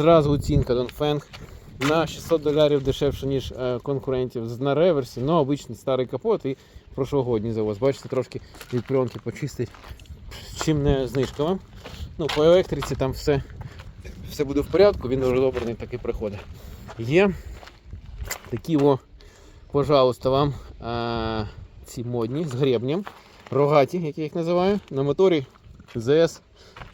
Зразу оцінка Донфенг на 600 доларів дешевше, ніж е, конкурентів на реверсі, але обичний старий капот і прошлогодній завоз. Бачите, трошки від пленки почистить, чим не знижка вам. Ну, по електриці там все, все буде в порядку, він дуже добрий так і приходить. Є такі о, пожалуйста, вам а, ці модні з гребнем, рогаті, як я їх називаю, на моторі ЗС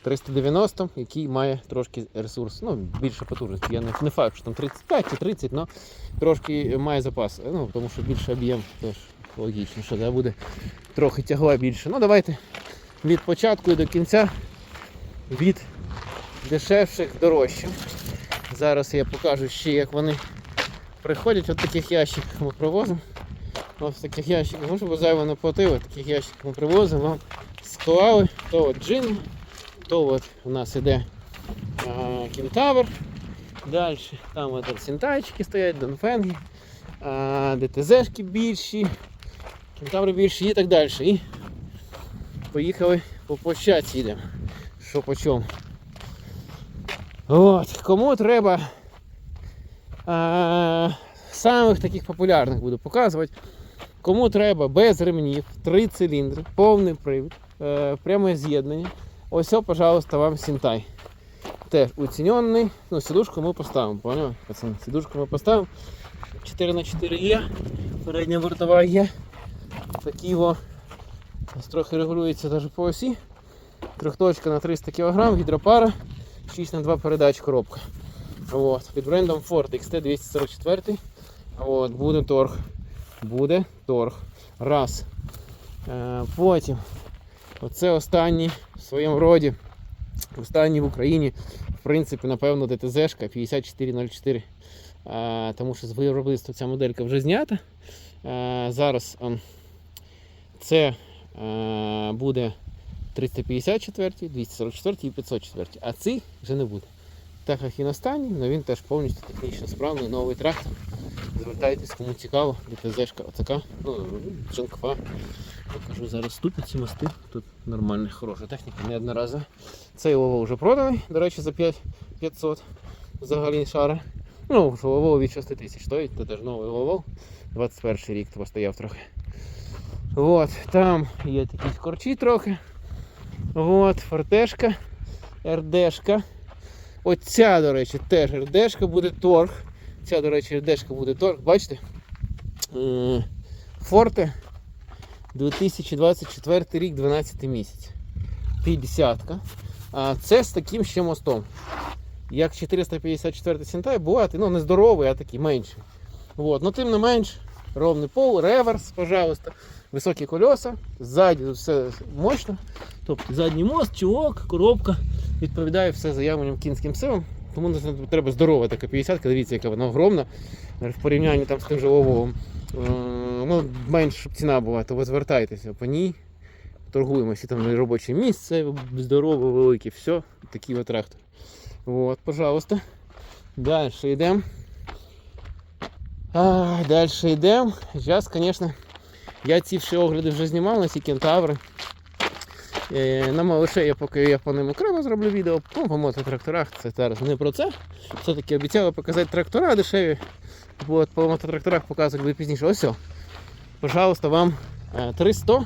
390, який має трошки ресурс, ну, більше потужності. Я не, не факт, що там 35 чи 30, але трошки має запас. Ну, тому що більше об'єм теж логічно, що да, буде трохи тягла більше. Ну, давайте від початку і до кінця від дешевших дорожчих. Зараз я покажу ще, як вони приходять. От таких ящиках ми привозимо. Ось таких ящиках, щоб зайво не платили, таких ящиках ми привозимо вам склали. То от джин, то от у нас іде а, кентавр. Далі там от сінтайчики стоять, донфенги, а, ДТЗшки більші, кентаври більші і так далі. І поїхали по площадці йдемо. Що по чому. От, кому треба а, самих таких популярних буду показувати. Кому треба без ремнів, три циліндри, повний привід, е, пряме з'єднання. Ось, пожалуйста, вам Сінтай. Теж уцінений. Ну, сідушку ми поставимо, поняли? Сідушку ми поставимо. 4 на 4 є, передня бортова є. Такі о, ось трохи регулюється навіть по осі. Трьохточка на 300 кг, гідропара, 6 на 2 передач коробка. От, під брендом Ford XT244. От, буде торг. Буде торг. Раз. Е, потім. Оце останній в своєму роді. Останній в Україні. В принципі, напевно, ДТЗ-шка 5404. Е, тому що з виробництва ця моделька вже знята. Зараз ем, це буде 354, 244 і 504. А цей вже не буде. Так як він останній, але він теж повністю технічно справний, новий трактор. Звертайтесь, кому цікаво, ДТЗшка оцяка, ну, джанкфа. Покажу зараз ступиці, мости. Тут нормальна, хороша техніка, не одноразова. Цей Лово вже проданий, до речі, за 5500 взагалі шара. Ну, що Лово від 6 тисяч стоїть, це теж новий Лово. 21 рік постояв трохи. От, там є такі корчі трохи. От, фортешка, РДшка. Оця, до речі, теж РДшка буде торг. Ця, до речі, РДшка буде торг. Бачите? Е, Форте 2024 рік, 12 місяць. 50. А це з таким ще мостом. Як 454 Сінтай, бувати, ну не здоровий, а такий менший. Вот. Ну, тим не менш, ровний пол, реверс, пожалуйста, високі колеса, ззаді все мощно. Тобто задній мост, чулок, коробка відповідає все заявленням кінським силам. Тому треба здорова така 50 дивіться, яка вона огромна. В порівнянні там з тим же Лововим. Е, Ну, менш ціна була, то ви звертайтеся по ній. Торгуємося там робоче місце, здорове, велике, все. Такий от трактор. Вот, пожалуйста. Далі йдемо. Далі йдемо. Зараз, звісно, я ці всі огляди вже знімав на ці кентаври. Е, На малише я поки я по ним окремо зроблю відео, по мототракторах це зараз не про це. Все-таки обіцяли показати трактора дешеві. От, по мототракторах показувати буде пізніше. Ось. Пожалуйста, вам е, 300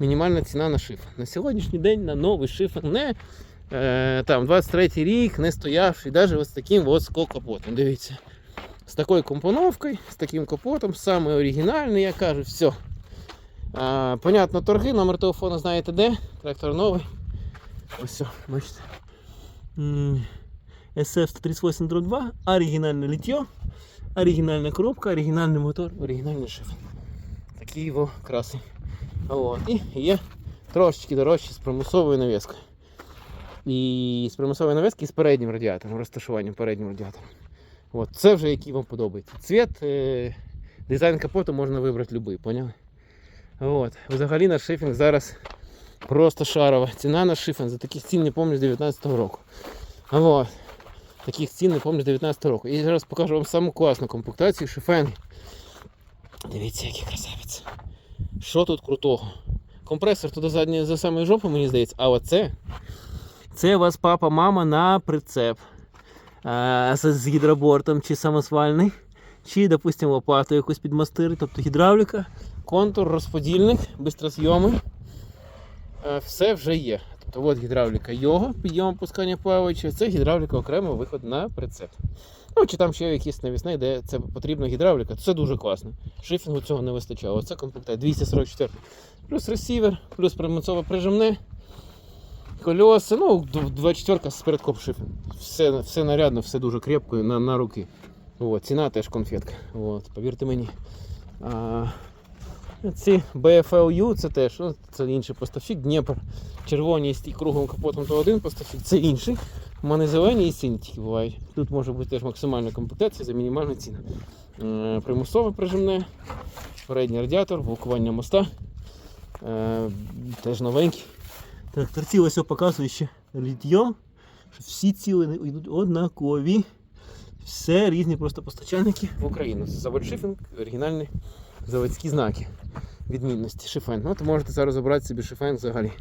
мінімальна ціна на шифр. На сьогоднішній день на новий шифр не е, там 23 рік, не стоявший, навіть ось таким ось капотом. Дивіться. З такою компоновкою, з таким капотом, саме оригінальний, я кажу, все. А, понятно, торги, номер телефону знаєте де. Трактор новий. Ось все, бачите. SF-138-2, оригінальне літьо, оригінальна коробка, оригінальний мотор, оригінальний шифр. Такий його красий. От. І є трошечки дорожче з примусовою навіскою. І з примусовою навіски і з переднім радіатором, розташуванням переднім радіатором. От. Це вже який вам подобається. Цвіт, е, дизайн капоту можна вибрати будь-який, поняли? От. Взагалі наш шифінг зараз просто шарова. Ціна на шифінг за таких цін не пам'ятаю з 19-го року. От. Таких цін не пам'ятаю з 19-го року. І зараз покажу вам саму класну комплектацію шифенги. Дивіться, який красавець. Що тут крутого? Компресор туди задній за самою жопу, мені здається, а оце. Це у вас папа, мама на прицеп. а, з, гідробортом чи самосвальний, чи, допустимо, лопату якусь підмастити, тобто гідравліка, контур, розподільник, бистрозйоми. Е, Все вже є. Тобто от гідравліка його, підйом пускання плаваючи, це гідравліка окремо виход на прицеп. Ну, чи там ще якийсь навісний, де це потрібна гідравліка, це дуже класно. Шифінгу цього не вистачало. Оце комплектує 244. Плюс ресівер, плюс примусове прижимне, кольоса, ну, 24 з передкоп шифінг. Все, все нарядно, все дуже крепко на, на руки. От, ціна теж конфетка. От, повірте мені. А, ці BFLU це теж ну, це інший поставщик. Дніпр. Червоні з круглим капотом то один поставщик, це інший. У мене зелені і сині тільки бувають. Тут може бути теж максимальна комплектація за мінімальну ціну. Е, Примусове прижимне, передній радіатор, блокування моста. Е, теж новенький. Так, торці ось показує ще літьо, всі ціли йдуть однакові. Все різні просто постачальники в Україну. Це завод Шифінг, оригінальні заводські знаки відмінності. Шифен. Ну, то можете зараз обрати собі шифен взагалі.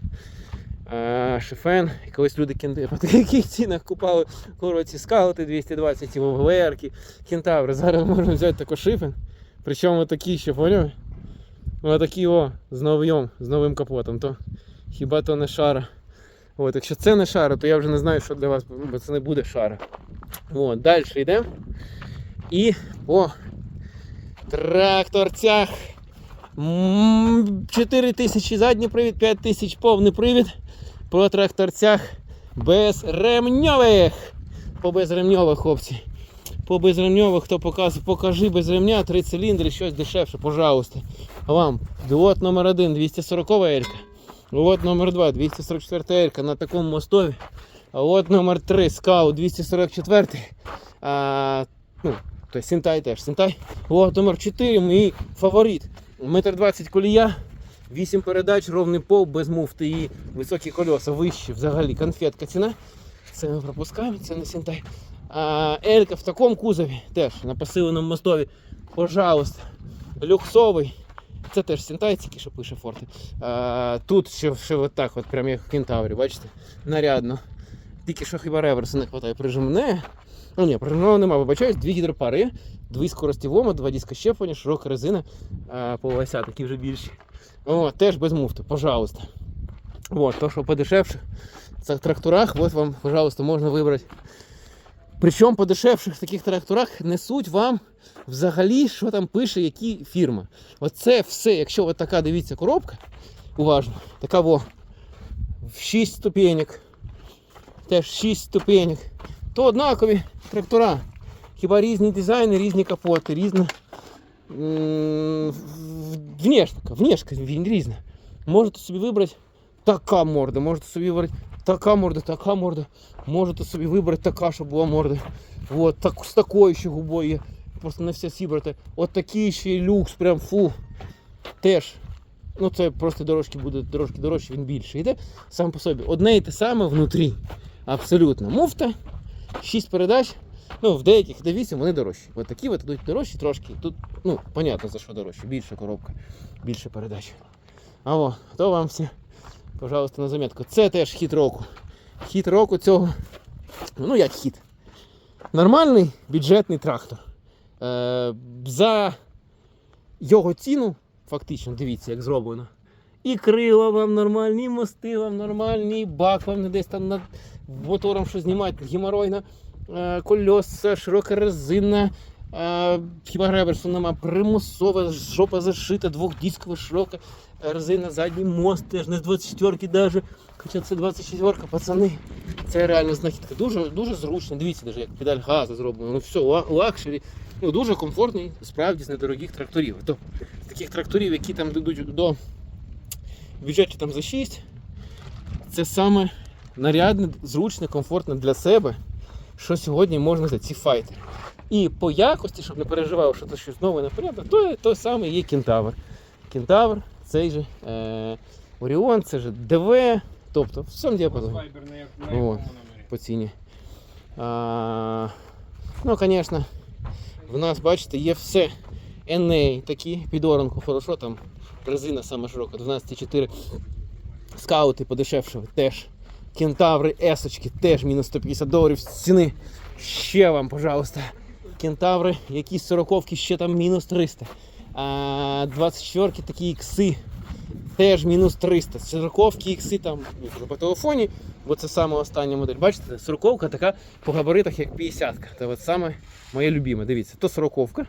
А, шифен, і колись люди кенти по таких цінах купали курва ці скаути 220 ці ВВРки, кентаври. Зараз можна взяти такий шифен. Причому такі ще поняли? Отакі о, з новим, з новим капотом. То хіба то не шара. От, якщо це не шара, то я вже не знаю, що для вас, бо це не буде шара. От, далі йдемо. І по тракторцях. 4 тисячі задній привід, 5 тисяч повний привід. По тракторцях безремньових. По безремньових, хлопці. По безремньових, хто показує, покажи без ремня, 3 циліндри, щось дешевше, пожалуйста. Вам. От номер 1, 240 елька. От номер 2, 244 елька на такому мостові. А от номер 3, скау 244. А, ну, то Сінтай теж. Сінтай. От номер 4, мій фаворит. Метр 20 колія, 8 передач, ровний пол, без муфти і високі кольоса, вищі взагалі. Конфетка ціна. Це ми пропускаємо, це не Сінтай. А, Елька в такому кузові теж на посиленому мостові. Пожалуйста. Люксовий. Це теж Сінтай, тільки що пише форти. А, тут ще, ще от так, от прям як в кентаврі, бачите? Нарядно. Тільки що хіба реверсу не вистачає прижимне. Ну ні, прижимного нема, вибачаюсь, дві гідропари, дві скорості вома, два диска щеплення, широка резина, а, полося такі вже більші. О, теж без муфти, пожалуйста. Вот, то, що подешевше. В тракторах, от вам, пожалуйста, можна вибрати. Причому по дешевших таких тракторах несуть вам взагалі, що там пише, які фірми. Оце все, якщо от така дивіться коробка, уважно, така во, в 6 ступенек, теж 6 ступенек, то однакові трактора. Хіба різні дизайни, різні капоти, різна внешка, внешка різна. Можете собі вибрати така морда, можете собі вибрати така морда, така морда. Можете собі вибрати така, щоб була морда. От, так, з такою ще губою є. Просто не все зібрати. От такий ще люкс, прям фу. Теж. Ну це просто дорожки буде трошки дорожче, він більше. Йде сам по собі. Одне і те саме внутрі. Абсолютно. Муфта, 6 передач. Ну, в деяких де 8 вони дорожчі. От такі от йдуть дорожчі трошки. Тут, ну, понятно за що дорожче. Більша коробка, більше передач. А о, то вам всі, пожалуйста, на замітку. Це теж хід року. Хід року цього. Ну як хід. Нормальний бюджетний трактор. Е, за його ціну, фактично, дивіться, як зроблено. І крила вам нормальні, і мости вам нормальні, і бак вам не десь там над мотором що знімати, геморойна, е, кольоса, широка резина, е, хіба реверсу нема, примусова, жопа зашита, двохдіскова широка резина, задній мост теж не з 24-ки даже. Хоча це 24-ка, пацани. Це реально знахідка. Дуже, дуже зручно. Дивіться, даже, як педаль газу зроблено. Ну все, лакшері. Ну, дуже комфортний, справді з недорогих тракторів. То, таких тракторів, які там йдуть до бюджеті там за 6, це саме нарядне, зручне, комфортне для себе, що сьогодні можна взяти ці файтери. І по якості, щоб не переживав, що це щось нове непонятне, то той самий є кентавр. Кентавр, цей же е, Оріон, це же ДВ, тобто в цьому діапазоні номері? по ціні. А, ну, звісно, в нас, бачите, є все NA такі, під оранку, хорошо, там резина саме широка, 12,4. Скаути подешевше теж Кентаври есочки теж мінус 150 доларів з ціни. Ще вам, пожалуйста. Кентаври, якісь сороковки ще там мінус 300. А 24 такі ікси теж мінус 300. Сороковки ікси там по телефоні, бо це саме остання модель. Бачите, сороковка така по габаритах, як 50-ка. Це от саме моє любиме. Дивіться, то сороковка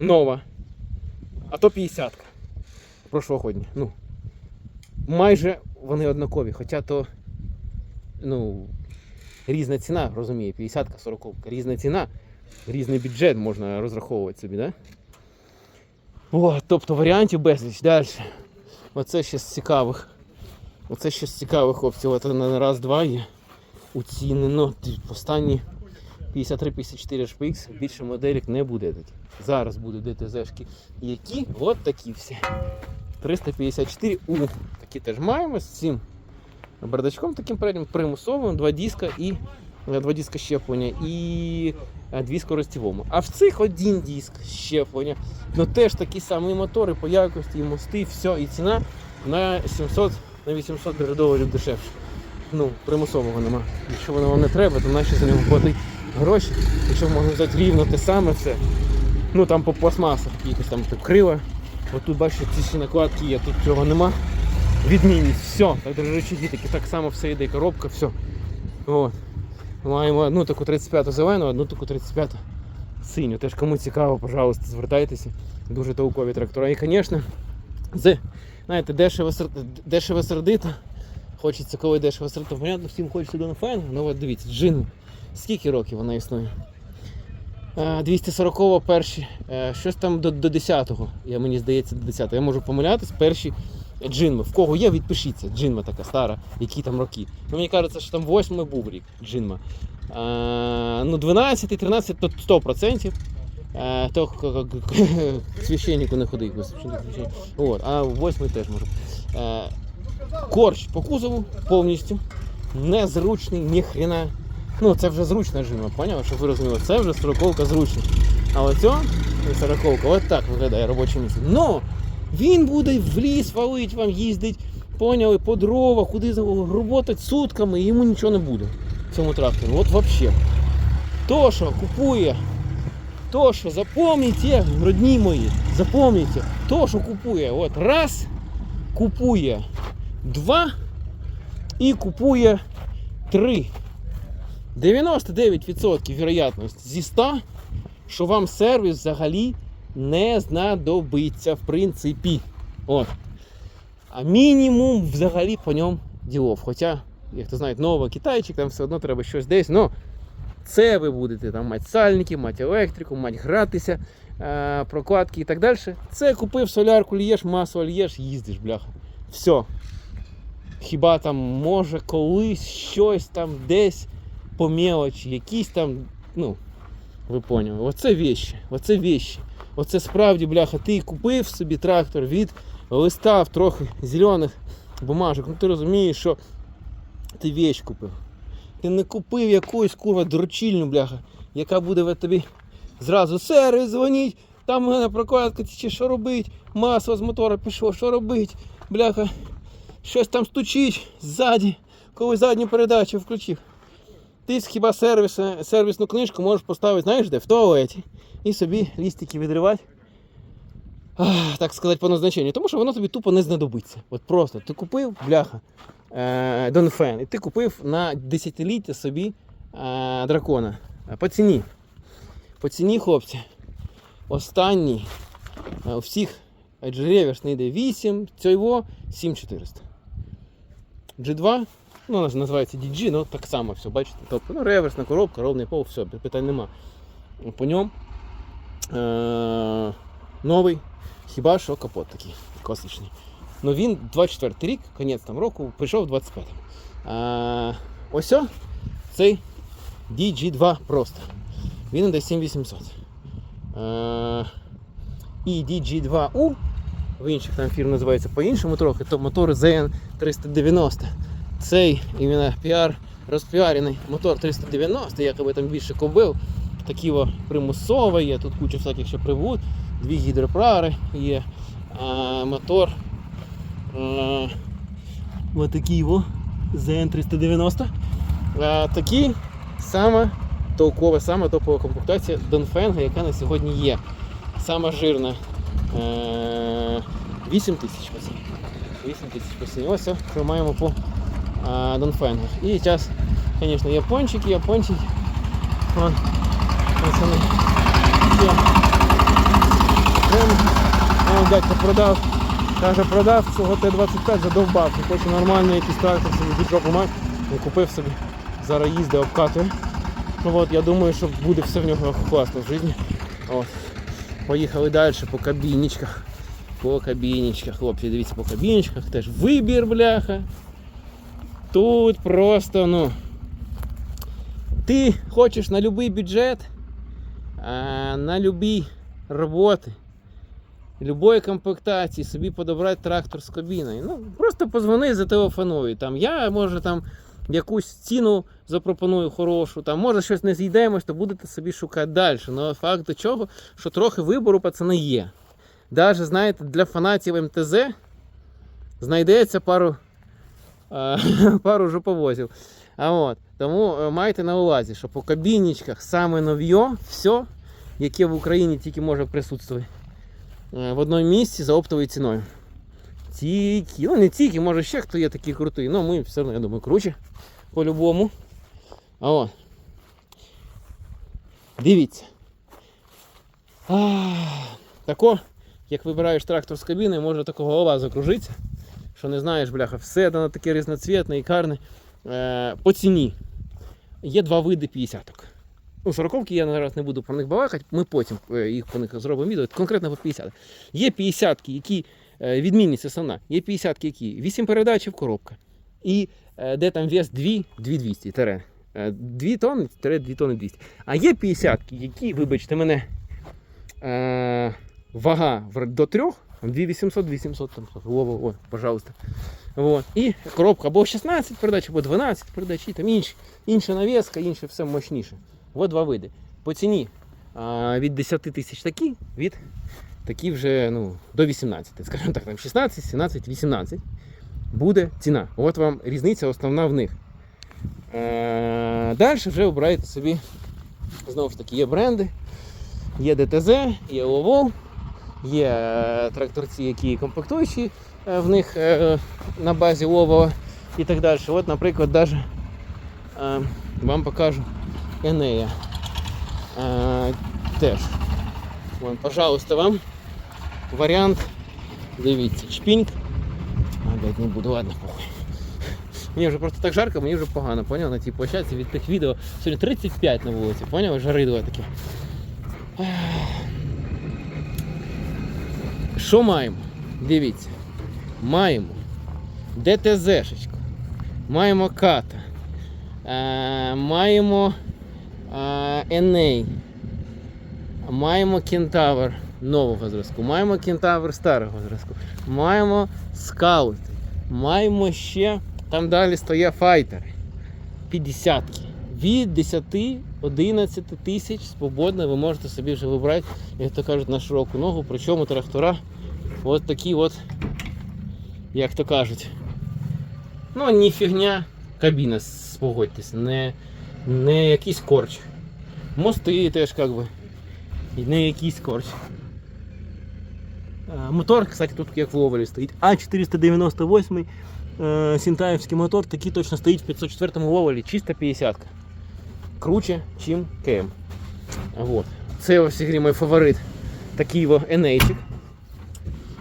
нова, а то 50-ка. Прошлогодня. Ну, майже вони однакові, хоча то ну, різна ціна, розуміє, 50-ка, 40 різна ціна, різний бюджет можна розраховувати собі, да? О, тобто варіантів безліч. Далі. Оце ще з цікавих. Оце ще з цікавих хлопців. От на раз-два є уцінено. Останні 53-54 HPX більше моделік не буде. Зараз будуть ДТЗшки. Які? От такі всі. 354 У. Такі теж маємо з цим бардачком таким переднім примусовим, два диска і е, два диска щеплення і е, дві скорості вому. А в цих один диск щеплення. Ну теж такі самі мотори по якості, і мости, все, і ціна на 700 на 800 доларів дешевше. Ну, примусового нема. Якщо воно вам не треба, то наші за нього платить гроші. Якщо можна взяти рівно те саме все. Ну там по пластмасах якось там криво. От тут бачите, ці всі накладки є, тут цього нема. Відмінність, все. Так речі таки так само все йде, коробка, все. От. Маємо одну таку 35-ту зелену, одну таку 35-ту синю. Теж кому цікаво, пожалуйста, звертайтеся. Дуже толкові трактора. І, звісно, з, знаєте, дешево, дешево сердито. Хочеться, коли дешево сердито. Понятно, всім хочеться до файн. Ну от дивіться, джин. Скільки років вона існує? Е, 240 перші, е, щось там до, до 10-го, я, мені здається, до 10-го. Я можу помилятись, перші джинми. В кого є, відпишіться. Джинма така стара, які там роки. Ну, мені кажеться, що там 8 був рік джинма. Е, ну, 12, 13 то 100%. Е, то священнику не ходи. От, а 8 теж може. Е, корч по кузову повністю. Незручний, ніхрена. Ну, це вже зручна жима, поняв? Щоб ви розуміли, це вже сороковка зручна. А оцьо сороковка, от так виглядає робоче місце. Но він буде в ліс валить вам, їздить, поняли, по дрова, куди роботать сутками, йому нічого не буде в цьому тракторі. От взагалі. То, що купує, то, що запам'ятайте, родні мої, запам'ятайте, то, що купує, от раз, купує два і купує три. 99% вірогідність зі 100, що вам сервіс взагалі не знадобиться, в принципі. От. А мінімум взагалі по ньому ділов. Хоча, як то знають, новий китайчик, там все одно треба щось десь. Но це ви будете там мати сальники, мати електрику, мати гратися, е, прокладки і так далі. Це купив солярку, лієш, масло лієш, їздиш, бляха. Все. Хіба там може колись щось там десь по мелочі, якісь там, ну, ви поняли, оце вещі, оце вещі. Оце справді, бляха, ти купив собі трактор від листав трохи зелених бумажок. Ну ти розумієш, що ти вещь купив. Ти не купив якусь курва дрочільну, бляха, яка буде в тобі зразу сервіс дзвонить, там у мене прокладка чи що робить, масло з мотора пішло, що робить, бляха, щось там стучить ззаді, коли задню передачу включив. Ти хіба сервіс, сервісну книжку можеш поставити, знаєш де? В туалеті. І собі лістики відривати. Так сказати, по назначенню. Тому що воно тобі тупо не знадобиться. От просто ти купив, бляха, е, Донфен, і ти купив на десятиліття собі е, дракона. Е, По ціні. По ціні, хлопці. Останній е, у всіх реверсний йде 8, цього 7400. G2 Ну, вона ж називається DG, ну так само все, бачите. Тобто, ну, реверсна коробка, ровний пол, все, питань нема. По ньому е- новий, хіба що капот такий класичний. Ну він 24 рік, кінець там року, прийшов 25. Е- ось о, цей DG2 просто. Він йде 7800. Е- і DG2U, в інших там фірм називається по-іншому трохи, то мотор ZN390 цей іменно піар розпіарений мотор 390, якоби там більше кобил, такі о, примусові є, тут куча всяких ще прибуд, дві гідропрари є, а, мотор а, ось такий о, ZN390. А, такі сама толкова, сама топова комплектація Донфенга, яка на сьогодні є. Сама жирна. Е, 8 тисяч пацанів. 8 тисяч пацанів. Ось що маємо по а, Донфенгах. І зараз, звісно, япончики, япончики. Вон, пацани. Ще. Вон, дядько продав. Каже, продав свого Т-25, задовбав. Хоче нормальний якийсь трактор собі від жопу мати. Він купив собі. Зараз їздить, обкатує. Ну от, я думаю, що буде все в нього класно в житті. От. Поїхали далі по кабінічках. По кабінічках. Хлопці, дивіться, по кабінічках теж вибір, бляха. Тут просто, ну. Ти хочеш на будь-який бюджет, на будь-які роботи, любої комплектації собі подобрати трактор з кабіною. Ну, просто позвони, зателефонуй. Там я може там якусь ціну запропоную хорошу, там може щось не зійдемось, то будете собі шукати далі. Ну, факт до чого, що трохи вибору пацани є. Даже, знаєте, для фанатів МТЗ знайдеться пару, пару жоповозів. А от, тому е, майте на увазі, що по кабінічках саме нов'є, все, яке в Україні тільки може присутствувати е, в одному місці за оптовою ціною. Тільки, ну не тільки, може ще хто є такий крутий, ну ми все одно, я думаю, круче по-любому. А от. Дивіться. Тако, як вибираєш трактор з кабіни, може такого голова закружиться, що не знаєш, бляха, все воно таке різноцвітне і карне. По ціні. Є два види 50-ок. Ну, 40 я зараз не буду про них балакати, ми потім е, їх по них зробимо відео. Конкретно по 50. Є 50-ки, які е, відмінність основна. Є 50-ки, які 8 передач коробка. І е, де там вес 2, 2200 тере. 2 тонни, тере 2 тонни 200. А є 50-ки, які, вибачте мене, вага до 3, 2800, 2700, там, о, о, пожалуйста. Вот. І коробка або 16 передач, або 12 передач, і там інші, інша навіска, інше все мощніше. От два види. По ціні а, від 10 тисяч такі, від такі вже ну, до 18, скажімо так, там 16, 17, 18 буде ціна. От вам різниця основна в них. Е, Далі вже обираєте собі, знову ж таки, є бренди, є ДТЗ, є ОВО, є е, тракторці, які комплектуючі е, в них е, на базі ОВО і так далі. От, наприклад, е, вам покажу Енея. Теж. Вон, пожалуйста, вам варіант. Дивіться, шпіньк. Опять не буду, ладно, похуй. Мені вже просто так жарко, мені вже погано, поняв? На цій площадці від тих відео. Сьогодні 35 на вулиці, поняв? Жари два такі. Що маємо? Дивіться. Маємо ДТЗ-шечку, маємо ката, е, маємо е, Еней, маємо кентавр нового зразку, маємо кентавр старого зразку, маємо скаути, маємо ще, там далі стоять файтери. 50 від 10-11 тисяч свободно ви можете собі вже вибрати, як то кажуть, на широку ногу. Причому трактора от такі от, як то кажуть. Ну, не фігня, кабіна, спогодьтесь, не, не якийсь корч. Мости теж як би. Не якийсь корч. Мотор, кстати, тут як в Овалі стоїть. А498 е, Сінтаївський мотор, такий точно стоїть в 504 Овалі, чисто 50 Круче, чим КМ. Вот. Це ось ігрі мій фаворит. Такий Енейчик.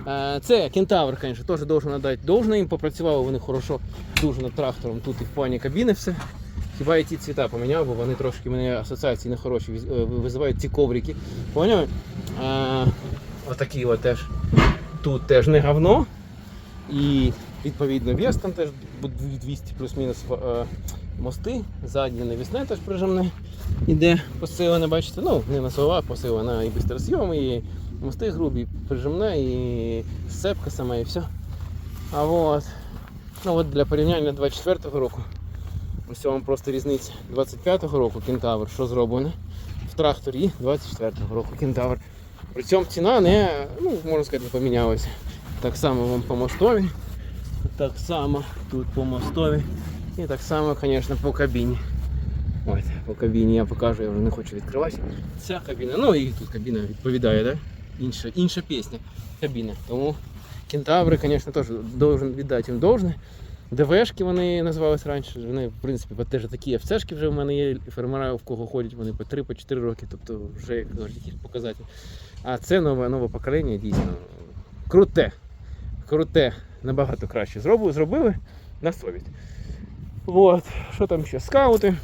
Е, Це кентавр, звісно, теж должен надати. Должно їм попрацювали вони хорошо дуже над трактором. Тут і в плані кабіни все. Хіба я ті цвіта поміняв, бо вони трошки мене асоціації нехороші е, визивають ці коврики. Поняли? Е, Отакий от теж. Тут теж не говно. І відповідно вес там теж 200 плюс-мінус мости. Заднє навісне теж прижимне. Іде посилене, бачите. Ну, не на слова, посилена і бистросйом, і мости грубі, прижимне, і сцепка сама, і все. А от, ну от для порівняння 24-го року. Ось вам просто різниця 25-го року кентавр, що зроблено в тракторі 24-го року кентавр. При цьому ціна не, ну, можна сказати, помінялася. Так само вам по мостові. Так само тут по мостові І так само, звісно, по кабіні. Ось, по кабіні я покажу, я вже не хочу відкривати. Ця кабіна, ну і тут кабіна відповідає, да? Інша, інша пісня кабіна. Тому кентаври, звісно, теж должен віддати їм должне. ДВшки вони називались раніше, вони, в принципі, теж такі ФЦшки вже в мене є, фермера, в кого ходять, вони по 3-4 по роки, тобто вже як кажуть, якісь показателі. А це нове, нове покоління дійсно круте. Круте, набагато краще зробили, зробили на совість. Вот. Що там ще? Скаути.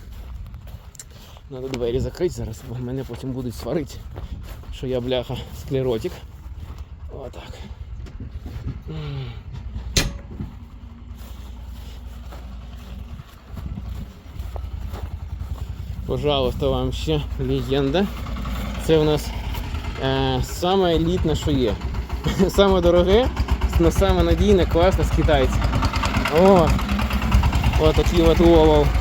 Надо двері закрити зараз, бо мене потім будуть сварити, що я бляха склеротик. Отак. Пожалуйста, вам ще легенда. Це у нас е, саме елітне, що є. Саме дороге, саме надійне, класне з китайців. О! Ось такий от олов.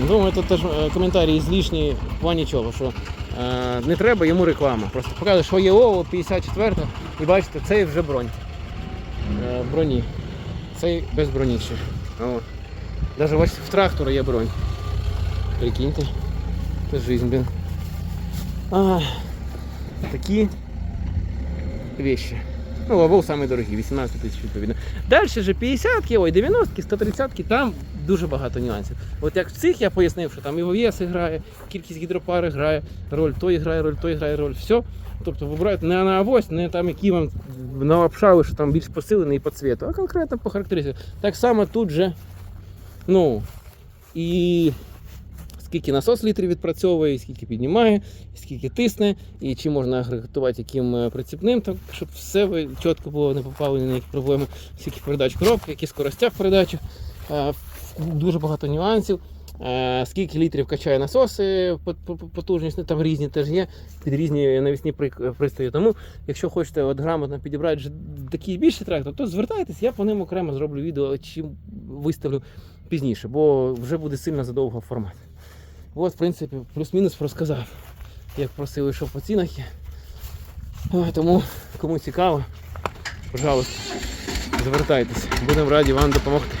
Думаю, тут теж е, коментарі злішні в плані чого, що е, не треба йому реклама. Просто показує, що є олов 54 і бачите, цей вже бронь. Е, броні. Цей без броні ще. Даже бачите, в трактора є бронь. Прикиньте. Це жизнь, блин. А, такі вещи. Ну, лавол самий дорогий, 18 тисяч відповідно. Далі же 50-ки, ой, 90-ки, 130-ки, там дуже багато нюансів. От як в цих я пояснив, що там і ВВС грає, кількість гідропари грає роль, той грає роль, той грає роль, все. Тобто вибираєте не на авось, не там, які вам налапшали, що там більш посилений по цвету, а конкретно по характеристикам. Так само тут же, ну, і скільки насос літрів відпрацьовує, і скільки піднімає, і скільки тисне, і чи можна агрегатувати яким е, прицепним, так, щоб все чітко було, не попали на які проблеми, скільки передач коробки, які скоростя в передачі. Дуже багато нюансів. Е, Скільки літрів качає насоси, по- по- по- потужність, ну, там різні теж є, під різні навісні при- пристрої. Тому, якщо хочете от грамотно підібрати вже такий більший трактор, то звертайтесь, я по ним окремо зроблю відео чи виставлю пізніше, бо вже буде сильно задовго формат. От, в принципі, плюс-мінус розказав, як просили, що по цінах є. Тому, кому цікаво, пожалуйста, звертайтесь. Будемо раді вам допомогти.